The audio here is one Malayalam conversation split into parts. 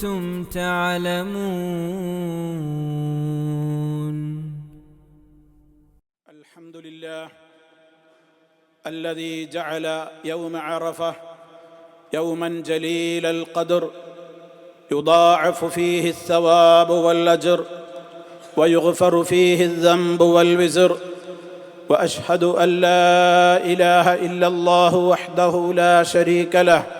كنتم تعلمون. الحمد لله الذي جعل يوم عرفة يوما جليل القدر يضاعف فيه الثواب والأجر ويغفر فيه الذنب والوزر. وأشهد أن لا إله إلا الله وحده لا شريك له.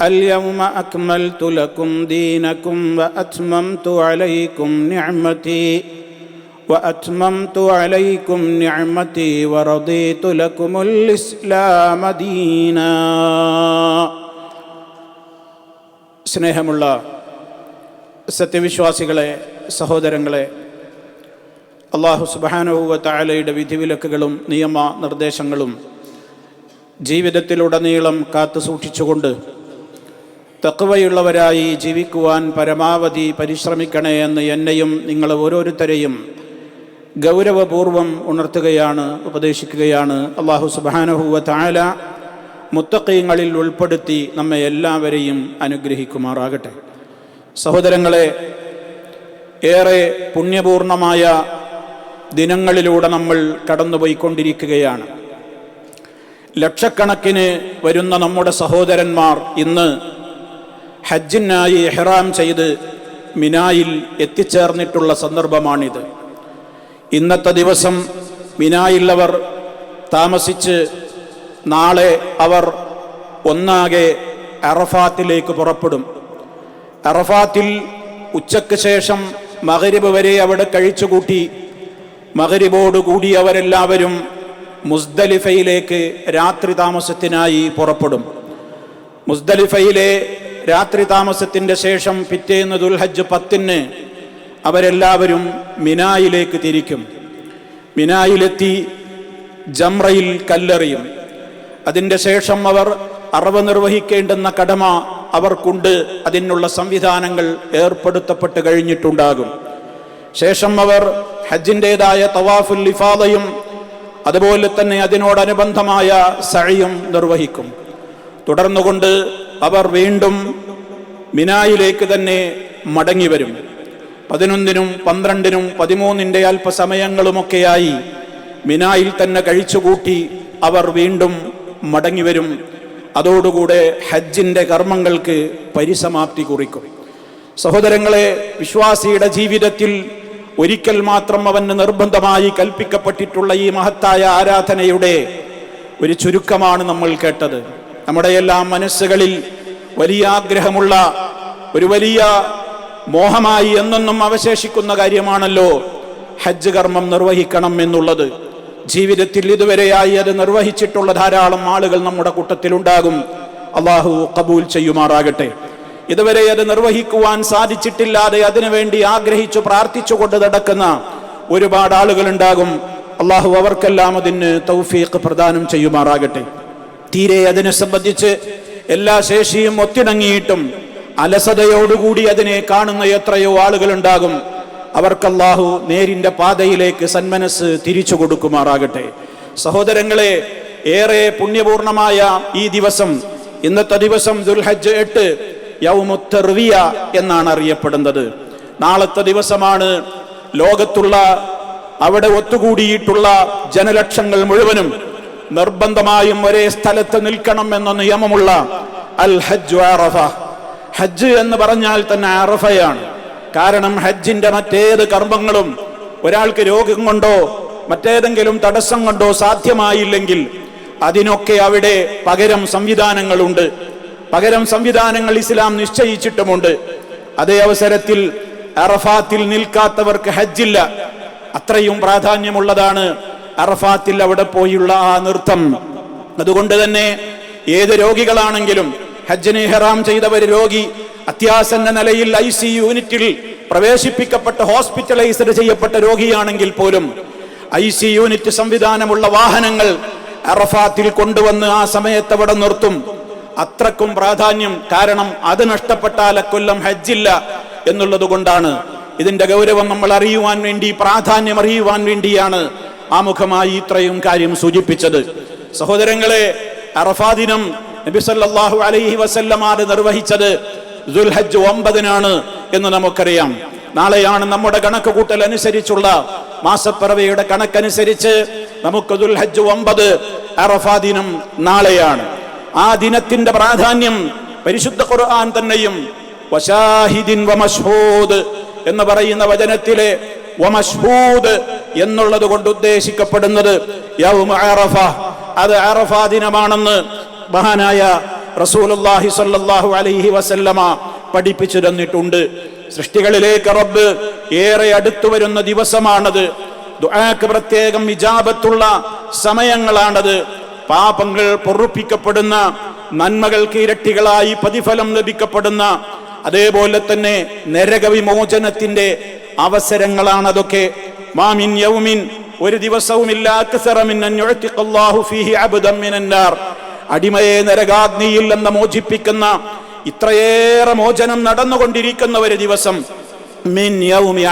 اليوم اكملت لكم دينكم واتممت عليكم نعمتي واتممت عليكم نعمتي ورضيت لكم الاسلام دينا സ്നേഹമുള്ള സത്യവിശ്വാസികളെ സഹോദരങ്ങളെ അള്ളാഹു സുബാനുവ താലയുടെ വിധിവിലക്കുകളും നിയമ നിർദ്ദേശങ്ങളും ജീവിതത്തിലുടനീളം കാത്തു സൂക്ഷിച്ചുകൊണ്ട് തക്കവയുള്ളവരായി ജീവിക്കുവാൻ പരമാവധി പരിശ്രമിക്കണേ എന്ന് എന്നെയും നിങ്ങൾ ഓരോരുത്തരെയും ഗൗരവപൂർവം ഉണർത്തുകയാണ് ഉപദേശിക്കുകയാണ്. അള്ളാഹു സുബാനഹുവ താല മുത്തക്കയങ്ങളിൽ ഉൾപ്പെടുത്തി നമ്മെ എല്ലാവരെയും അനുഗ്രഹിക്കുമാറാകട്ടെ. സഹോദരങ്ങളെ ഏറെ പുണ്യപൂർണമായ ദിനങ്ങളിലൂടെ നമ്മൾ കടന്നുപോയിക്കൊണ്ടിരിക്കുകയാണ്. ലക്ഷക്കണക്കിന് വരുന്ന നമ്മുടെ സഹോദരന്മാർ ഇന്ന് ഹജ്ജിനായി എഹ്റാം ചെയ്ത് മിനായിൽ എത്തിച്ചേർന്നിട്ടുള്ള സന്ദർഭമാണിത്. ഇന്നത്തെ ദിവസം മിനായില്ലവർ താമസിച്ച് നാളെ അവർ ഒന്നാകെ അറഫാത്തിലേക്ക് പുറപ്പെടും. അറഫാത്തിൽ ഉച്ചയ്ക്ക് ശേഷം മകരിബ് വരെ അവിടെ കഴിച്ചുകൂട്ടി മകരിബോടുകൂടി അവരെല്ലാവരും മുസ്ദലിഫയിലേക്ക് രാത്രി താമസത്തിനായി പുറപ്പെടും. മുസ്ദലിഫയിലെ രാത്രി താമസത്തിന്റെ ശേഷം പിറ്റേന്ന് ദുൽഹജ്ജ് പത്തിന് അവരെല്ലാവരും മിനായിലേക്ക് തിരിക്കും. മിനായിലെത്തി ജംറയിൽ കല്ലെറിയും. അതിന്റെ ശേഷം അവർ അറവ് നിർവഹിക്കേണ്ടുന്ന കടമ അവർക്കുണ്ട്. അതിനുള്ള സംവിധാനങ്ങൾ ഏർപ്പെടുത്തപ്പെട്ട് കഴിഞ്ഞിട്ടുണ്ടാകും. ശേഷം അവർ ഹജ്ജിന്റെതായ തവാഫുൽ ലിഫാദയും അതുപോലെ തന്നെ അതിനോടനുബന്ധമായ സഴിയും നിർവഹിക്കും. തുടർന്നുകൊണ്ട് അവർ വീണ്ടും മിനായിലേക്ക് തന്നെ മടങ്ങിവരും. പതിനൊന്നിനും പന്ത്രണ്ടിനും പതിമൂന്നിന്റെ അല്പസമയങ്ങളുമൊക്കെയായി മിനായിൽ തന്നെ കഴിച്ചുകൂട്ടി അവർ വീണ്ടും മടങ്ങിവരും. അതോടുകൂടെ ഹജ്ജിന്റെ കർമ്മങ്ങൾക്ക് പരിസമാപ്തി കുറിക്കും. സഹോദരങ്ങളെ വിശ്വാസിയുടെ ജീവിതത്തിൽ ഒരിക്കൽ മാത്രം അവന് നിർബന്ധമായി കൽപ്പിക്കപ്പെട്ടിട്ടുള്ള ഈ മഹത്തായ ആരാധനയുടെ ഒരു ചുരുക്കമാണ് നമ്മൾ കേട്ടത്. നമ്മുടെ എല്ലാ മനസ്സുകളിൽ വലിയ ആഗ്രഹമുള്ള ഒരു വലിയ മോഹമായി എന്നൊന്നും അവശേഷിക്കുന്ന കാര്യമാണല്ലോ ഹജ്ജ് കർമ്മം നിർവഹിക്കണം എന്നുള്ളത്. ജീവിതത്തിൽ ഇതുവരെയായി അത് നിർവഹിച്ചിട്ടുള്ള ധാരാളം ആളുകൾ നമ്മുടെ കൂട്ടത്തിലുണ്ടാകും. അള്ളാഹു കബൂൽ ചെയ്യുമാറാകട്ടെ. ഇതുവരെ അത് നിർവഹിക്കുവാൻ സാധിച്ചിട്ടില്ലാതെ അതിനുവേണ്ടി ആഗ്രഹിച്ചു പ്രാർത്ഥിച്ചുകൊണ്ട് നടക്കുന്ന ഒരുപാട് ആളുകൾ ഉണ്ടാകും അള്ളാഹു അവർക്കെല്ലാം അതിന് തൗഫീഖ് പ്രദാനം ചെയ്യുമാറാകട്ടെ. തീരെ അതിനെ സംബന്ധിച്ച് എല്ലാ ശേഷിയും ഒത്തിണങ്ങിയിട്ടും അലസതയോടുകൂടി അതിനെ കാണുന്ന എത്രയോ ആളുകൾ ഉണ്ടാകും അവർക്കല്ലാഹു നേരിന്റെ പാതയിലേക്ക് സന്മനസ് തിരിച്ചു കൊടുക്കുമാറാകട്ടെ. സഹോദരങ്ങളെ ഏറെ പുണ്യപൂർണമായ ഈ ദിവസം ഇന്നത്തെ ദിവസം ദുൽഹജ് എട്ട് യൗമുത്തർവിയ എന്നാണ് അറിയപ്പെടുന്നത് നാളത്തെ ദിവസമാണ് ലോകത്തുള്ള അവിടെ ഒത്തുകൂടിയിട്ടുള്ള ജനലക്ഷങ്ങൾ മുഴുവനും നിർബന്ധമായും ഒരേ സ്ഥലത്ത് നിൽക്കണം എന്ന നിയമമുള്ള അൽ ഹജ്ജ് അറഫ ഹജ്ജ് എന്ന് പറഞ്ഞാൽ തന്നെ അറഫയാണ്. കാരണം ഹജ്ജിന്റെ മറ്റേത് കർമ്മങ്ങളും ഒരാൾക്ക് രോഗം കൊണ്ടോ മറ്റേതെങ്കിലും തടസ്സം കൊണ്ടോ സാധ്യമായില്ലെങ്കിൽ അതിനൊക്കെ അവിടെ പകരം സംവിധാനങ്ങളുണ്ട്. പകരം സംവിധാനങ്ങൾ ഇസ്ലാം നിശ്ചയിച്ചിട്ടുമുണ്ട്. അതേ അവസരത്തിൽ അറഫാത്തിൽ നിൽക്കാത്തവർക്ക് ഹജ്ജില്ല. അത്രയും പ്രാധാന്യമുള്ളതാണ് അറഫാത്തിൽ അവിടെ പോയുള്ള ആ നൃത്തം. അതുകൊണ്ട് തന്നെ ഏത് രോഗികളാണെങ്കിലും ഹജ്ജിനെ ഹെറാം ചെയ്തവർ രോഗി അത്യാസന്ന നിലയിൽ ഐ സി യൂണിറ്റിൽ പ്രവേശിപ്പിക്കപ്പെട്ട ഹോസ്പിറ്റലൈസ്ഡ് ചെയ്യപ്പെട്ട രോഗിയാണെങ്കിൽ പോലും ഐ സി യൂണിറ്റ് സംവിധാനമുള്ള വാഹനങ്ങൾ അറഫാത്തിൽ കൊണ്ടുവന്ന് ആ സമയത്ത് അവിടെ നിർത്തും. അത്രക്കും പ്രാധാന്യം. കാരണം അത് നഷ്ടപ്പെട്ടാൽ അക്കൊല്ലം ഹജ്ജില്ല എന്നുള്ളത് കൊണ്ടാണ്. ഇതിന്റെ ഗൗരവം നമ്മൾ അറിയുവാൻ വേണ്ടി പ്രാധാന്യം അറിയുവാൻ വേണ്ടിയാണ് ആമുഖമായി ഇത്രയും കാര്യം സൂചിപ്പിച്ചത്. സഹോദരങ്ങളെ അറഫാ ദിനം നബി സല്ലല്ലാഹു അലൈഹി വസല്ലമാർ നിർവഹിച്ചത് ദുൽഹജ്ജ് ഒമ്പതിനാണ് എന്ന് നമുക്കറിയാം. നാളെയാണ് നമ്മുടെ കണക്ക് കൂട്ടൽ അനുസരിച്ചുള്ള മാസപ്പിറവിയുടെ കണക്കനുസരിച്ച് നമുക്ക് ദുൽഹജ്ജ് ഒമ്പത് അറഫാ ദിനം നാളെയാണ്. ആ ദിനത്തിന്റെ പ്രാധാന്യം പരിശുദ്ധ ഖുർആൻ തന്നെയും വശാഹിദിൻ വമഷ്ഹൂദ് എന്ന് പറയുന്ന വചനത്തിലെ എന്നുള്ളത് കൊണ്ട് ഉദ്ദേശിക്കപ്പെടുന്നത് അത് അറഫ ദിനമാണെന്ന് മഹാനായ റസൂലുള്ളാഹി സ്വല്ലല്ലാഹു അലൈഹി വസല്ലമ പഠിപ്പിച്ചു തന്നിട്ടുണ്ട്. സൃഷ്ടികളിലേക്ക് റബ്ബ് ഏറെ അടുത്തു വരുന്ന ദിവസമാണത്. ദുആക്ക് പ്രത്യേകം വിജാപത്തുള്ള സമയങ്ങളാണത്. പാപങ്ങൾ പൊറുപ്പിക്കപ്പെടുന്ന നന്മകൾക്ക് ഇരട്ടികളായി പ്രതിഫലം ലഭിക്കപ്പെടുന്ന അതേപോലെ തന്നെ നരകവിമോചനത്തിന്റെ അവസരങ്ങളാണ് അതൊക്കെ. മാമിൻ യൗമിൻ ഒരു ദിവസവുമില്ല അടിമയെ നരകാഗ്നിയിൽ എന്ന് മോചിപ്പിക്കുന്ന ഇത്രയേറെ മോചനം നടന്നുകൊണ്ടിരിക്കുന്ന ഒരു ദിവസം. മിൻ യൗമി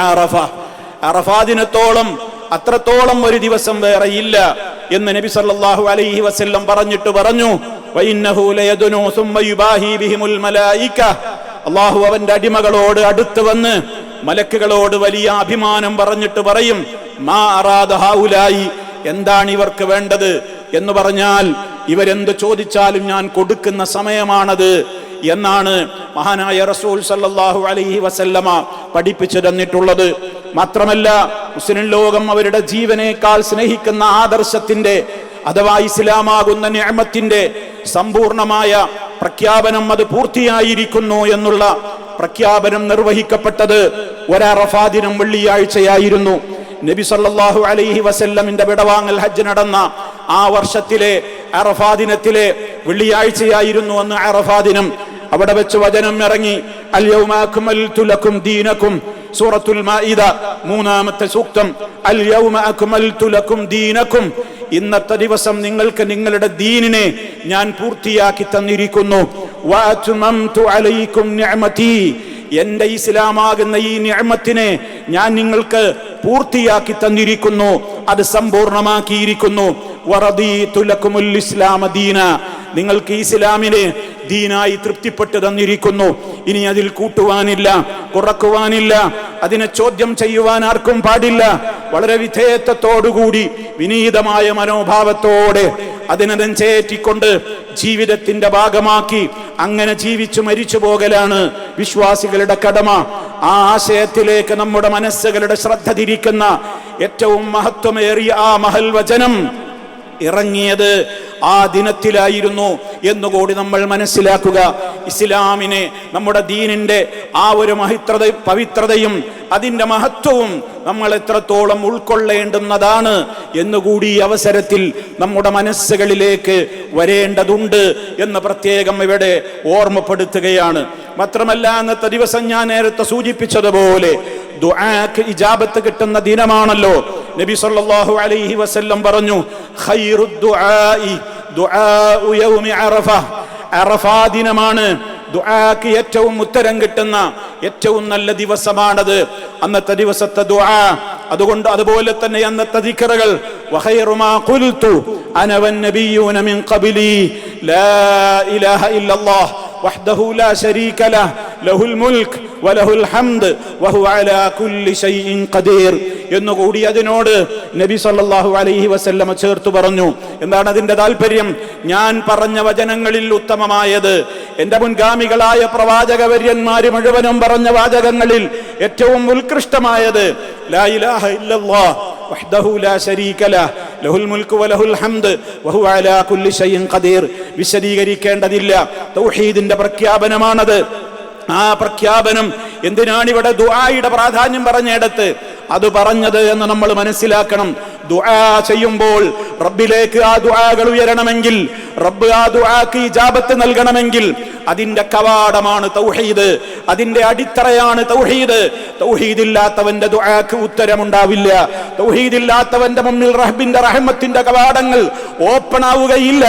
അത്രത്തോളം ഒരു ദിവസം വേറെ ഇല്ല എന്ന് നബി സല്ലല്ലാഹു അലൈഹി വസല്ലം പറഞ്ഞിട്ട് പറഞ്ഞു. ലയദുനു സുമ്മ യുബാഹി ബിഹിമുൽ മലായിക. അള്ളാഹു അവന്റെ അടിമകളോട് അടുത്ത് വന്ന് മലക്കുകളോട് വലിയ അഭിമാനം പറഞ്ഞിട്ട് പറയും മാ എന്താണ് ഇവർക്ക് വേണ്ടത്? എന്ന് പറഞ്ഞാൽ ഇവരെന്ത് ചോദിച്ചാലും ഞാൻ കൊടുക്കുന്ന സമയമാണത് എന്നാണ് മഹാനായ റസൂൽ സല്ലാഹു അലൈഹി വസല്ലമ പഠിപ്പിച്ചു തന്നിട്ടുള്ളത്. മാത്രമല്ല മുസ്ലിം ലോകം അവരുടെ ജീവനേക്കാൾ സ്നേഹിക്കുന്ന ആദർശത്തിന്റെ അഥവാ ഇസ്ലാമാകുന്ന ഞാമത്തിന്റെ സമ്പൂർണമായ പ്രഖ്യാപനം അത് പൂർത്തിയായിരിക്കുന്നു എന്നുള്ള പ്രഖ്യാപനം നിർവഹിക്കപ്പെട്ടത് ഒരറഫാ ദിനം വെള്ളിയാഴ്ചയായിരുന്നു. നബി സല്ലാഹു അലൈഹി വസല്ലമിന്റെ വിടവാങ്ങൽ ഹജ്ജ് നടന്ന ആ വർഷത്തിലെ അറഫാ ദിനത്തിലെ വെള്ളിയാഴ്ചയായിരുന്നു അന്ന് അറഫാ ദിനം അവിടെ വെച്ച് വചനം ഇറങ്ങി അൽ യൗമ അക്മൽതു ലക്കും ദീനക്കും സൂറത്തുൽ മാഇദ മൂന്നാമത്തെ സൂക്തം ഇന്നത്തെ ദിവസം നിങ്ങൾക്ക് നിങ്ങളുടെ ദീനിനെ ഞാൻ പൂർത്തിയാക്കി തന്നിരിക്കുന്നു. എന്റെ ഇസ്ലാമാകുന്ന ഈ നിഅമത്തിനെ ഞാൻ നിങ്ങൾക്ക് പൂർത്തിയാക്കി തന്നിരിക്കുന്നു. അത് സമ്പൂർണമാക്കിയിരിക്കുന്നു. വറദി ലക്കുമുൽ ഇസ്ലാമ ദീന. നിങ്ങൾക്ക് ഇസ്ലാമിനെ ദീനായി തൃപ്തിപ്പെട്ട് തന്നിരിക്കുന്നു. ഇനി അതിൽ കൂട്ടുവാനില്ല കുറക്കുവാനില്ല. അതിനെ ചോദ്യം ചെയ്യുവാൻ ആർക്കും പാടില്ല. വളരെ വിധേയത്വത്തോടുകൂടി വിനീതമായ മനോഭാവത്തോടെ അതിനെ നെഞ്ചേറ്റിക്കൊണ്ട് ജീവിതത്തിന്റെ ഭാഗമാക്കി അങ്ങനെ ജീവിച്ചു മരിച്ചു പോകലാണ് വിശ്വാസികളുടെ കടമ. ആ ആശയത്തിലേക്ക് നമ്മുടെ മനസ്സുകളുടെ ശ്രദ്ധ തിരിക്കുന്ന ഏറ്റവും മഹത്വമേറിയ ആ മഹൽ വചനം ഇറങ്ങിയത് ആ ദിനത്തിലായിരുന്നു എന്നുകൂടി നമ്മൾ മനസ്സിലാക്കുക. ഇസ്ലാമിനെ നമ്മുടെ ദീനിന്റെ ആ ഒരു മഹിത്രത പവിത്രതയും അതിന്റെ മഹത്വവും നമ്മൾ എത്രത്തോളം ഉൾക്കൊള്ളേണ്ടുന്നതാണ് എന്നുകൂടി ഈ അവസരത്തിൽ നമ്മുടെ മനസ്സുകളിലേക്ക് വരേണ്ടതുണ്ട് എന്ന് പ്രത്യേകം ഇവിടെ ഓർമ്മപ്പെടുത്തുകയാണ്. മാത്രമല്ല അന്നത്തെ ദിവസം ഞാൻ നേരത്തെ സൂചിപ്പിച്ചതുപോലെ ദുആക്ക് ഇജാബത്ത് കിട്ടുന്ന ദിനമാണല്ലോ. നബി സല്ലല്ലാഹു അലൈഹി വസല്ലം പറഞ്ഞു ഖൈറു ദുആഇ ദുആഉ യൗമി അറഫ. അറഫാ ദിനമാണ്. ദുആക്ക് ഏറ്റവും ഉത്തരം കിട്ടുന്ന ഏറ്റവും നല്ല ദിവസമാണത്. അന്നത്തെ ദിവസത്തെ ദുആ. അതുകൊണ്ട് അതുപോലെ തന്നെ അന്നത്തെ ദിക്റുകൾ വഖൈറു മാ ഖുൽതു അന നബിയൂന മിൻ ഖബ്ലി ലാ ഇലാഹ ഇല്ലല്ലാഹ്. وحده لا شريك له ലഹുൽ മുൽക്ക് വലഹുൽ ഹംദ് വഹുവ അലാ കുല്ലി ഷൈഇൻ ഖദീർ എന്നുകൂടി അതിനോട് നബി സല്ലല്ലാഹു അലൈഹി വസല്ലമ ചേർത്ത് പറഞ്ഞു എന്താണ് അതിന്റെ താല്പര്യം ഞാൻ പറഞ്ഞ വചനങ്ങളിൽ ഉത്തമമായത് എന്റെ മുൻഗാമികളായ പ്രവാചകവര്യന്മാര് മുഴുവനും പറഞ്ഞ വാചകങ്ങളിൽ ഏറ്റവും ഉത്കൃഷ്ടമായത് ലാ ഇലാഹ ഇല്ലല്ലാഹ് വഹ്ദഹു ലാ ശരീക له ലഹുൽ الملك വലഹുൽ الحمد വഹുവ അലാ കുല്ലി شيء ഖദീർ. വിശദീകരിക്കേണ്ടതില്ല. തൗഹീദിന്റെ പ്രഖ്യാപനമാണത്. ആ പ്രഖ്യാപനം എന്തിനാണ് ഇവിടെ ദുആയുടെ പ്രാധാന്യം പറഞ്ഞിടത്ത്? അത് പറഞ്ഞത് എന്ന് നമ്മൾ മനസ്സിലാക്കണം. ദുആ ചെയ്യുമ്പോൾ റബ്ബിലേക്ക് ആ ദുആകൾ ഉയരണമെങ്കിൽ റബ്ബ് ആ ദുആക്ക് ഇജാബത്ത് നൽകണമെങ്കിൽ അതിന്റെ കവാടമാണ് തൗഹീദ്. അതിന്റെ അടിത്തറയാണ് തൗഹീദ്. തൗഹീദില്ലാത്തവന്റെ ദുആക്ക് ഉത്തരമുണ്ടാവില്ല. തൗഹീദില്ലാത്തവന്റെ മുന്നിൽ റഹ്ബിന്റെ റഹ്മത്തിന്റെ കവാടങ്ങൾ ഓപ്പൺ ആവുകയില്ല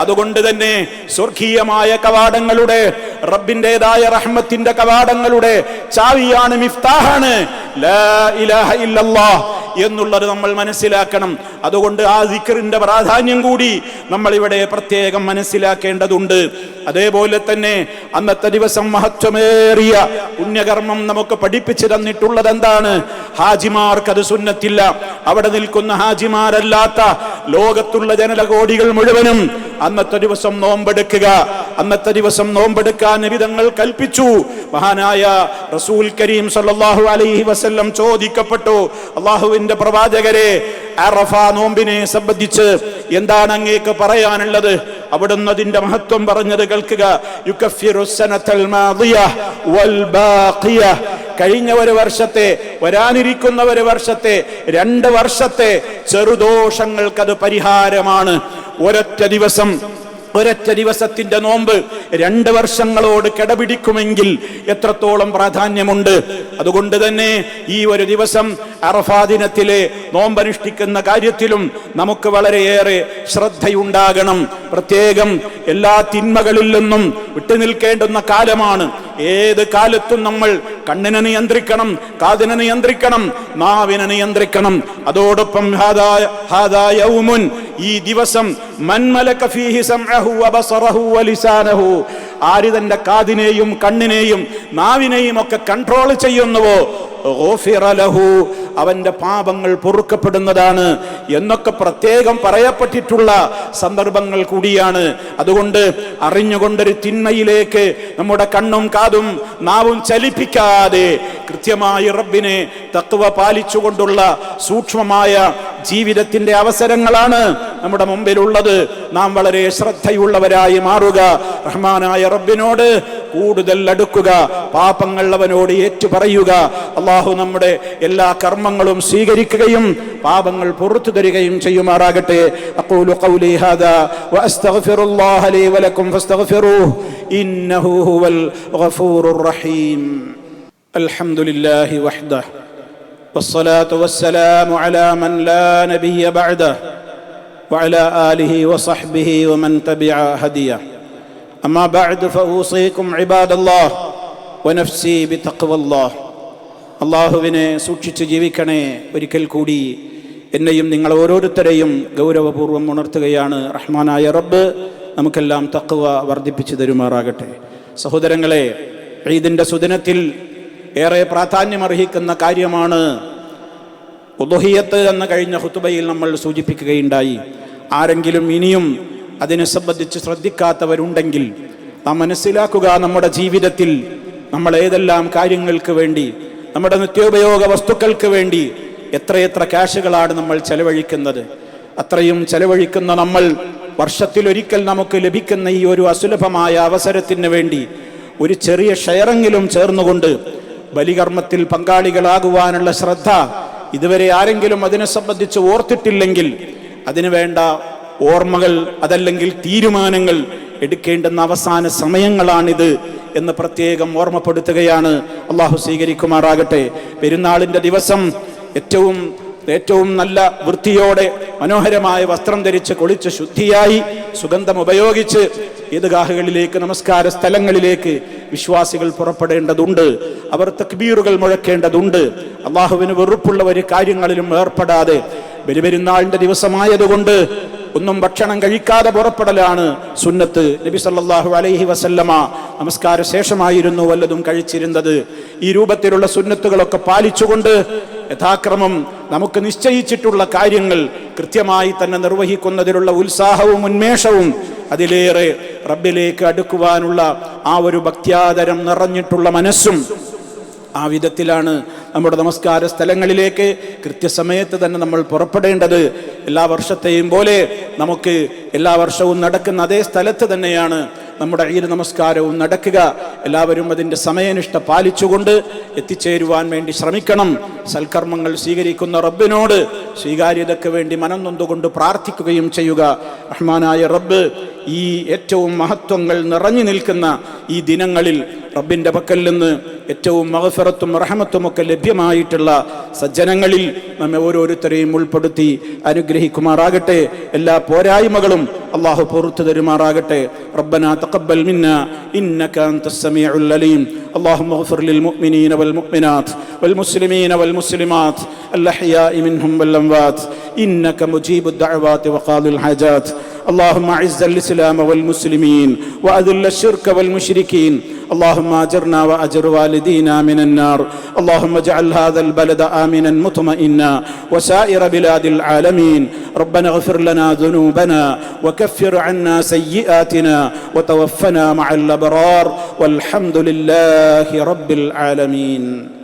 അതുകൊണ്ട് തന്നെ സ്വർഗീയമായ കവാടങ്ങളുടെ റബ്ബിന്റേതായ റഹ്മത്തിന്റെ കവാടങ്ങളുടെ ചാവിയാണ് മിഫ്താഹാണ്. ലാ ഇലാഹ ഇല്ലല്ലാഹ് എന്നുള്ളത് നമ്മൾ മനസ്സിലാക്കണം. അതുകൊണ്ട് ആ ദിക്റിന്റെ പ്രാധാന്യം കൂടി നമ്മൾ ഇവിടെ പ്രത്യേകം മനസ്സിലാക്കേണ്ടതുണ്ട്. അതേപോലെ തന്നെ അന്നത്തെ ദിവസം മഹത്വമേറിയ പുണ്യകർമ്മം നമുക്ക് പഠിപ്പിച്ചു തന്നിട്ടുള്ളത് എന്താണ് ഹാജിമാർക്ക് അത് സുന്നത്തില്ല. അവിടെ നിൽക്കുന്ന ഹാജിമാരല്ലാത്ത ലോകത്തുള്ള ജനലകോടികൾ മുഴുവനും അന്നത്തെ ദിവസം നോമ്പെടുക്കുക. അന്നത്തെ ദിവസം നോമ്പെടുക്കാൻ വിധങ്ങൾ കൽപ്പിച്ചു. മഹാനായ റസൂൽ കരീം സല്ലല്ലാഹു അലൈഹി വസല്ലം ചോദിക്കപ്പെട്ടു. അള്ളാഹുവിന്റെ പ്രവാചകരെ അറഫ നോമ്പിനെ സംബന്ധിച്ച് എന്താണ് അങ്ങേക്ക് പറയാനുള്ളത്? അവിടുന്ന് അതിന്റെ മഹത്വം പറഞ്ഞത് കേൾക്കുക. കഴിഞ്ഞ ഒരു വർഷത്തെ വരാനിരിക്കുന്ന ഒരു വർഷത്തെ രണ്ട് വർഷത്തെ ചെറുദോഷങ്ങൾക്കത് പരിഹാരമാണ്. ഒരൊറ്റ ദിവസം ഒരൊറ്റ ദിവസത്തിന്റെ നോമ്പ് രണ്ട് വർഷങ്ങളോട് കിടപിടിക്കുമെങ്കിൽ എത്രത്തോളം പ്രാധാന്യമുണ്ട്? അതുകൊണ്ട് തന്നെ ഈ ഒരു ദിവസം അറഫാ ദിനത്തിലെ നോമ്പനുഷ്ഠിക്കുന്ന കാര്യത്തിലും നമുക്ക് വളരെയേറെ ശ്രദ്ധയുണ്ടാകണം. പ്രത്യേകം എല്ലാ തിന്മകളിൽ നിന്നും വിട്ടുനിൽക്കേണ്ടുന്ന കാലമാണ്. ഏത് കാലത്തും നമ്മൾ കണ്ണിനെ നിയന്ത്രിക്കണം കാതിനെ നിയന്ത്രിക്കണം നാവിനെ നിയന്ത്രിക്കണം. അതോടൊപ്പം ഹാദായ ഹാദാ ഈ ദിവസം ആര് തന്റെ കാതിനെയും കണ്ണിനെയും നാവിനെയും ഒക്കെ കൺട്രോൾ ചെയ്യുന്നുവോ? അവന്റെ പാപങ്ങൾ പൊറുക്കപ്പെടുന്നതാണ് എന്നൊക്കെ പ്രത്യേകം പറയപ്പെട്ടിട്ടുള്ള സന്ദർഭങ്ങൾ കൂടിയാണ്. അതുകൊണ്ട് അറിഞ്ഞുകൊണ്ടൊരു തിന്മയിലേക്ക് നമ്മുടെ കണ്ണും കാതും നാവും ചലിപ്പിക്കാതെ കൃത്യമായി റബ്ബിനെ തത്വ പാലിച്ചുകൊണ്ടുള്ള സൂക്ഷ്മമായ ജീവിതത്തിന്റെ അവസരങ്ങളാണ് നമ്മുടെ മുമ്പിലുള്ളത്. നാം വളരെ ശ്രദ്ധയുള്ളവരായി മാറുക. റഹ്മാനായ റബ്ബിനോട് കൂടുതൽ അടുക്കുക. പാപങ്ങൾ അവനോട് ഏറ്റുപറയുക അള്ളാഹു നമ്മുടെ എല്ലാ കർമ്മങ്ങളും സ്വീകരിക്കുകയും പാപങ്ങൾ പുറത്തു തരികയും ചെയ്യുമാറാകട്ടെ. അഖൂലു ഖൗലി ഹാദാ ലീ ഗഫൂറുർ റഹീം. അൽഹംദുലില്ലാഹി വഹ്ദഹു والصلاة والسلام على من لا نبي بعده وعلى آله وصحبه ومن تبع هديه أما بعد فأوصيكم عباد الله ونفسي بتقوى الله അള്ളാഹുവിനെ സൂക്ഷിച്ച് ജീവിക്കണേ ഒരിക്കൽ കൂടി എന്നെയും നിങ്ങൾ ഓരോരുത്തരെയും ഗൗരവപൂർവ്വം ഉണർത്തുകയാണ് റഹ്മാനായ റബ്ബ് നമുക്കെല്ലാം തക്കുവ വർദ്ധിപ്പിച്ചു തരുമാറാകട്ടെ സഹോദരങ്ങളെ ഈദിൻ്റെ സുദിനത്തിൽ ഏറെ പ്രാധാന്യമർഹിക്കുന്ന കാര്യമാണ്. ഉദുഹിയത്ത് എന്ന് കഴിഞ്ഞ ഹുത്തുബയിൽ നമ്മൾ സൂചിപ്പിക്കുകയുണ്ടായി. ആരെങ്കിലും ഇനിയും അതിനെ സംബന്ധിച്ച് ശ്രദ്ധിക്കാത്തവരുണ്ടെങ്കിൽ നാം മനസ്സിലാക്കുക നമ്മുടെ ജീവിതത്തിൽ നമ്മൾ ഏതെല്ലാം കാര്യങ്ങൾക്ക് വേണ്ടി നമ്മുടെ നിത്യോപയോഗ വസ്തുക്കൾക്ക് വേണ്ടി എത്രയെത്ര ക്യാഷുകളാണ് നമ്മൾ ചെലവഴിക്കുന്നത്. അത്രയും ചെലവഴിക്കുന്ന നമ്മൾ വർഷത്തിലൊരിക്കൽ നമുക്ക് ലഭിക്കുന്ന ഈ ഒരു അസുലഭമായ അവസരത്തിന് വേണ്ടി ഒരു ചെറിയ ഷെയറെങ്കിലും ചേർന്നുകൊണ്ട് ബലികർമ്മത്തിൽ പങ്കാളികളാകുവാനുള്ള ശ്രദ്ധ ഇതുവരെ ആരെങ്കിലും അതിനെ സംബന്ധിച്ച് ഓർത്തിട്ടില്ലെങ്കിൽ അതിനു വേണ്ട ഓർമ്മകൾ അതല്ലെങ്കിൽ തീരുമാനങ്ങൾ എടുക്കേണ്ടുന്ന അവസാന സമയങ്ങളാണിത് എന്ന് പ്രത്യേകം ഓർമ്മപ്പെടുത്തുകയാണ്. അള്ളാഹു സ്വീകരിക്കുമാറാകട്ടെ. പെരുന്നാളിന്റെ ദിവസം ഏറ്റവും ഏറ്റവും നല്ല വൃത്തിയോടെ മനോഹരമായ വസ്ത്രം ധരിച്ച് കുളിച്ച് ശുദ്ധിയായി സുഗന്ധം ഉപയോഗിച്ച് ഈദ്ഗാഹുകളിലേക്ക് നമസ്കാര സ്ഥലങ്ങളിലേക്ക് വിശ്വാസികൾ പുറപ്പെടേണ്ടതുണ്ട്. അവർ തക്ബീറുകൾ മുഴക്കേണ്ടതുണ്ട്. അള്ളാഹുവിന് വെറുപ്പുള്ള ഒരു കാര്യങ്ങളിലും ഏർപ്പെടാതെ ബലിപെരുന്നാളിന്റെ ദിവസമായതുകൊണ്ട് ഒന്നും ഭക്ഷണം കഴിക്കാതെ പുറപ്പെടലാണ് സുന്നത്ത്. നബി സല്ലാഹു അലൈഹി വസല്ലമ നമസ്കാര ശേഷമായിരുന്നു വല്ലതും കഴിച്ചിരുന്നത്. ഈ രൂപത്തിലുള്ള സുന്നത്തുകളൊക്കെ പാലിച്ചുകൊണ്ട് യഥാക്രമം നമുക്ക് നിശ്ചയിച്ചിട്ടുള്ള കാര്യങ്ങൾ കൃത്യമായി തന്നെ നിർവഹിക്കുന്നതിലുള്ള ഉത്സാഹവും ഉന്മേഷവും അതിലേറെ റബ്ബിലേക്ക് അടുക്കുവാനുള്ള ആ ഒരു ഭക്ത്യാദരം നിറഞ്ഞിട്ടുള്ള മനസ്സും ആ വിധത്തിലാണ് നമ്മുടെ നമസ്കാര സ്ഥലങ്ങളിലേക്ക് കൃത്യസമയത്ത് തന്നെ നമ്മൾ പുറപ്പെടേണ്ടത്. എല്ലാ വർഷത്തെയും പോലെ നമുക്ക് എല്ലാ വർഷവും നടക്കുന്ന അതേ സ്ഥലത്ത് തന്നെയാണ് നമ്മുടെ ഈര് നമസ്കാരവും നടക്കുക. എല്ലാവരും അതിന്റെ സമയനിഷ്ഠ പാലിച്ചുകൊണ്ട് എത്തിച്ചേരുവാൻ വേണ്ടി ശ്രമിക്കണം. സൽക്കർമ്മങ്ങൾ സ്വീകരിക്കുന്ന റബ്ബിനോട് സ്വീകാര്യതയ്ക്ക് വേണ്ടി മനം നൊന്തുകൊണ്ട് പ്രാർത്ഥിക്കുകയും ചെയ്യുക. റഹ്മാനായ റബ്ബ് ഈ ഏറ്റവും മഹത്വങ്ങൾ നിറഞ്ഞു നിൽക്കുന്ന ഈ ദിനങ്ങളിൽ റബ്ബിൻ്റെ പക്കൽ നിന്ന് ഏറ്റവും മഹഫറത്തും റഹമത്തുമൊക്കെ ലഭ്യമായിട്ടുള്ള സജ്ജനങ്ങളിൽ നമ്മെ ഓരോരുത്തരെയും ഉൾപ്പെടുത്തി അനുഗ്രഹിക്കുമാറാകട്ടെ എല്ലാ പോരായ്മകളും അള്ളാഹു പുറത്തു തരുമാറാകട്ടെ റബ്ബന തഖബ്ബൽ മിന്ന ഇന്നക അൻത സമീഉൽ അലീം اللهم اغفر للمؤمنين والمؤمنات والمسلمين والمسلمات الأحياء منهم والأموات إنك مجيب الدعوات وقاضي الحاجات اللهم اعز الاسلام والمسلمين واذل الشرك والمشركين اللهم اجرنا واجر والدينا من النار. اللهم اجعل هذا البلد آمنا مطمئنا وسائر بلاد العالمين. ربنا اغفر لنا ذنوبنا وكفر عنا سيئاتنا وتوفنا مع الأبرار. والحمد لله رب العالمين.